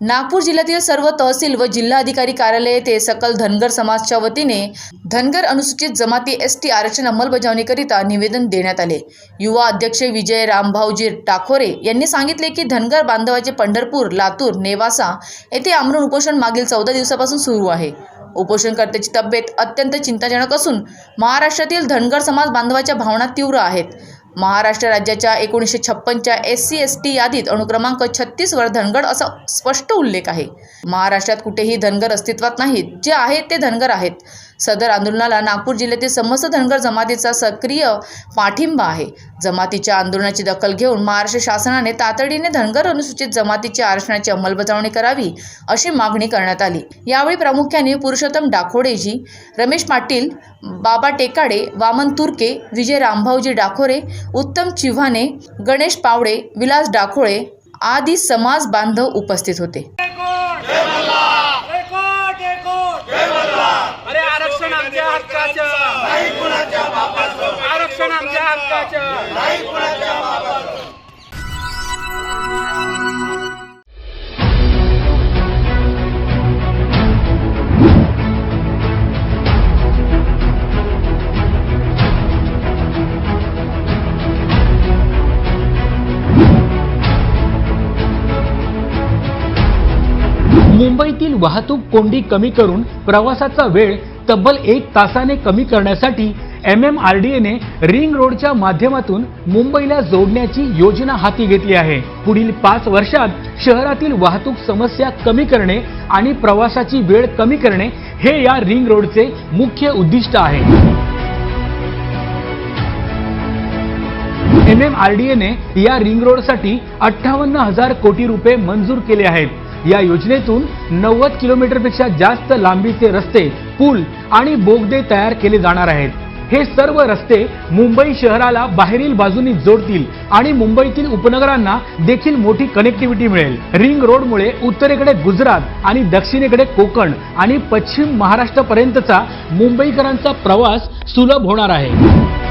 नागपूर जिल्ह्यातील सर्व तहसील व जिल्हाधिकारी कार्यालय येथे सकल धनगर समाजच्या वतीने धनगर अनुसूचित जमाती एस टी आरक्षण अंमलबजावणीकरिता निवेदन देण्यात आले. युवा अध्यक्ष विजय रामभाऊजी टाकोरे यांनी सांगितले की धनगर बांधवाचे पंढरपूर लातूर नेवासा येथे आमरण उपोषण मागील चौदा दिवसापासून सुरू आहे. उपोषणकर्त्याची तब्येत अत्यंत चिंताजनक असून महाराष्ट्रातील धनगर समाज बांधवाच्या भावना तीव्र आहेत. महाराष्ट्र राज्याच्या एकोणीसशे छप्पनच्या एस सी एस टी यादीत अनुक्रमांक छत्तीसवर धनगर असा स्पष्ट उल्लेख आहे. महाराष्ट्रात कुठेही धनगर अस्तित्वात नाहीत. जे आहेत ते धनगर आहेत. सदर आंदोलनाला नागपूर जिल्ह्यातील समस्त धनगर जमातीचा सक्रिय पाठिंबा आहे. जमातीच्या आंदोलनाची दखल घेऊन महाराष्ट्र शासनाने तातडीने धनगर अनुसूचित जमातीच्या आरक्षणाची अंमलबजावणी करावी अशी मागणी करण्यात आली. यावेळी प्रामुख्याने पुरुषोत्तम डाखोडेजी रमेश पाटील बाबा टेकाडे वामन तुर्के विजय रामभाऊजी डाखोरे उत्तम चिव्हाणे गणेश पावडे विलास डाखोळे आदी समाज बांधव उपस्थित होते. मुंबईतील वाहतूक कोंडी कमी करून प्रवासाचा वेळ तब्बल एक तासाने कमी करण्यासाठी एम एम आर डी एने रिंग रोडच्या माध्यमातून मुंबईला जोडण्याची योजना हाती घेतली आहे. पुढील पाच वर्षात शहरातील वाहतूक समस्या कमी करणे आणि प्रवासाची वेळ कमी करणे हे या रिंग रोडचे मुख्य उद्दिष्ट आहे. एम एम आर डी एने या रिंग रोडसाठी अठ्ठावन्न हजार कोटी रुपये मंजूर केले आहेत. या योजनेतून नव्वद किलोमीटरपेक्षा जास्त लांबीचे रस्ते पूल आणि बोगदे तयार केले जाणार आहेत. हे सर्व रस्ते मुंबई शहराला बाहेरील बाजूनी जोडतील आणि मुंबईतील उपनगरांना देखील मोठी कनेक्टिव्हिटी मिळेल. रिंग रोडमुळे उत्तरेकडे गुजरात आणि दक्षिणेकडे कोकण आणि पश्चिम महाराष्ट्रापर्यंतचा मुंबईकरांचा प्रवास सुलभ होणार आहे.